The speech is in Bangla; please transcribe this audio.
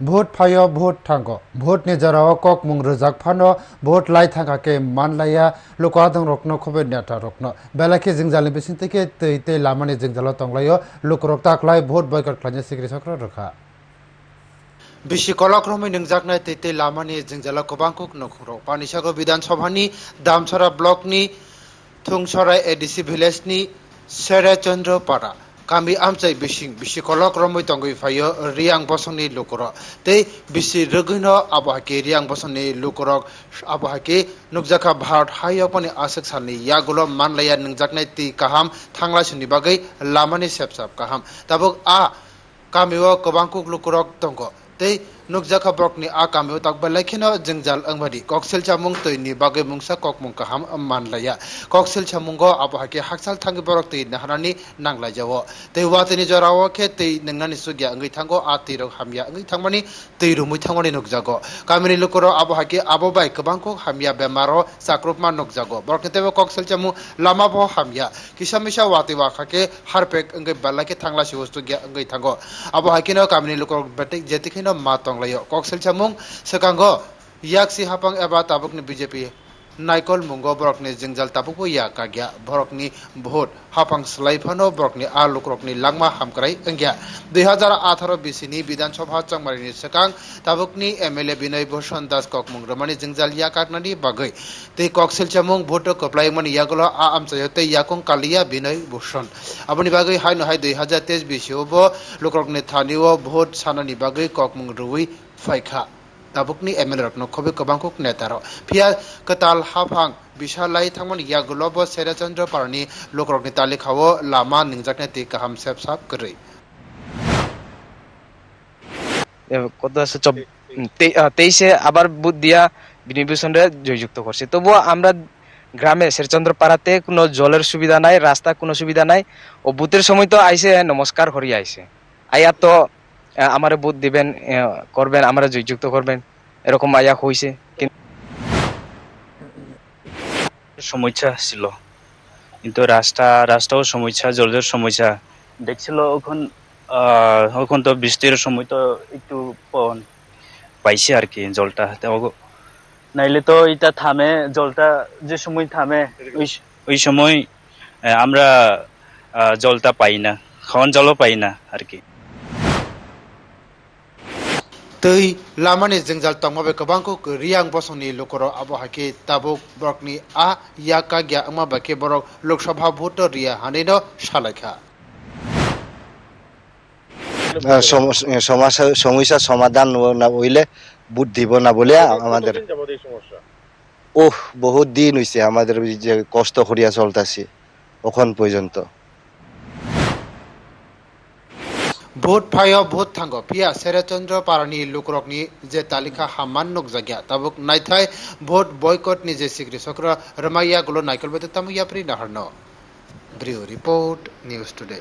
ভোট ফায়, ভোট থাঙ্গ। ভোট নিজরাও কক মুং রোজাক ফানো, ভোট লাই থাকাকে মানলাইয়া লোকাদং রকনো খবে নেতা রকনো বেলাকে জিংজালি বিসিন থেকে তৈ তৈ লামানি জিংজালো তংলাयो লোকরক তাকলাই ভোট বয়কট খালানি সিগ্রি চক্র রখা kami amchai bising bisi kolok romoi tongoi fayo riang bosoni lukorok tei bisi rogino abo hake riang bosoni lukorok abo hake nukjaka bharat hayo pani asek salni yagulo manlaya nungjaknai ti kaham thangla suni bagai lamani sepsap kaham tabok a kamiwa kobangkuk lukorok tongo tei nukjaka bokni akamyo takba lakhina jengjal angbari koksel chamung toini bage mungsa kokmung kaham manlaya koksel chamung go abo hake haksal thangi borok tei nahrani nangla jawo tei watini jorawo khe tei ningnani sugya angi thango a tei rok hamya angi thangmani tei rumui thangoni nukjago kamini lokoro abo hake abo bai kabang ko hamya bemaro sakrupma nukjago borok tebe koksel chamung lama bo hamya kisamisa wati wa khake harpek angi balake thangla siwostugya angi thango abo hakino kamini lokoro betek jetikino matong लुकुरो बेटिक जेतिखिनो मा तंलायो कक्सेल चामुं सकांगो याक्सि हापां एबा ताबुकनि बिजेपि নাইকল মুঙ্গ বরকনি জিংজাল তাপুকু ইয়া কাগিয়া বরকনি ভোট হাফাং স্লাইফানো বরকনি আলোক রকনি লাংমা হামকরাই অঙ্গিয়া দুই হাজার আঠারো বিসিনি বিধানসভা চাংমারিনি সেকাং তাবুকনি এমএলএ বিনয় ভূষণ দাস কক মুংরমানি জিংজাল ইয়া কাকনানি বাগৈ তুই কক সিলচামুং ভোট কপ্লাইমন ইয়াগুলো আ আমচাই হতে ইয়াকুং কালিয়া বিনয় ভূষণ আপনি বাগৈ হাই নহাই দুই হাজার তেইশ বিসিও লোকরকনি থানীয় ভোট সানানি বাগৈ কক মুং রুই ফাইখা tabukni ML rokno khobe kabangko netaro phia katal bisalai thangmani ya gulobo serachandra parni lokrokni talikhawo lama ningjakne ti kaham sep sap kri এ কত আছে তে- তেইশে আবার বুথ দিয়া বিনির্বাচনে জয়যুক্ত করছে তবুও আমরা গ্রামে শেরচন্দ্র পাড়াতে কোনো জলের সুবিধা নাই রাস্তা কোনো সুবিধা নাই ও বুথের সময় তো আইসে নমস্কার করি আইসে আইয়া তো আমার বুথ দিবেন করবেন, আমরা জয়যুক্ত করবেন। এরকম হইছে কিন্তু সমস্যা ছিল। কিন্তু রাস্তা, রাস্তাও সমস্যা জলের সমস্যা। দেখছিল ওখান ওখান তো বৃষ্টির সময় তো একটু পাইছে আর কি জলটা। নাইলে তো এটা থামে, জলটা যে সময় থামে, ওই সময় আমরা জলটা পাই না। খাওয়ান জলও পাই না আর কি। দই লামানে জঞ্জাল তঙ্গবে কবাঙ্কু রিয়াং বসংনি লোকর আবো তাবুক ব্রকনি আ ইয়াকা গিয়া আমা বরক লোকসভা ভোট রিয়া হানিন শালাখা সমস্যা সমাধান হইলে বুট দিব না বলিয়া আমাদের ও বহুত দিন হয়েছে আমাদের কষ্ট করিয়া চলতাছি ওখান পর্যন্ত ভোট ফায় ভোট থাঙ্গ পিয়া সেরাচন্দ্র পারানি লোকরকনি যে তালিকা হামান নুক জাগিয়া। তাবুক নাইথাই ভোট বয়কট নি যে সিগ্রি চক্র রমাইয়া গুলো নাইকল বেতে তামু ইয়াপ্রি নাহর্ন ব্রিও রিপোর্ট নিউজ টুডে।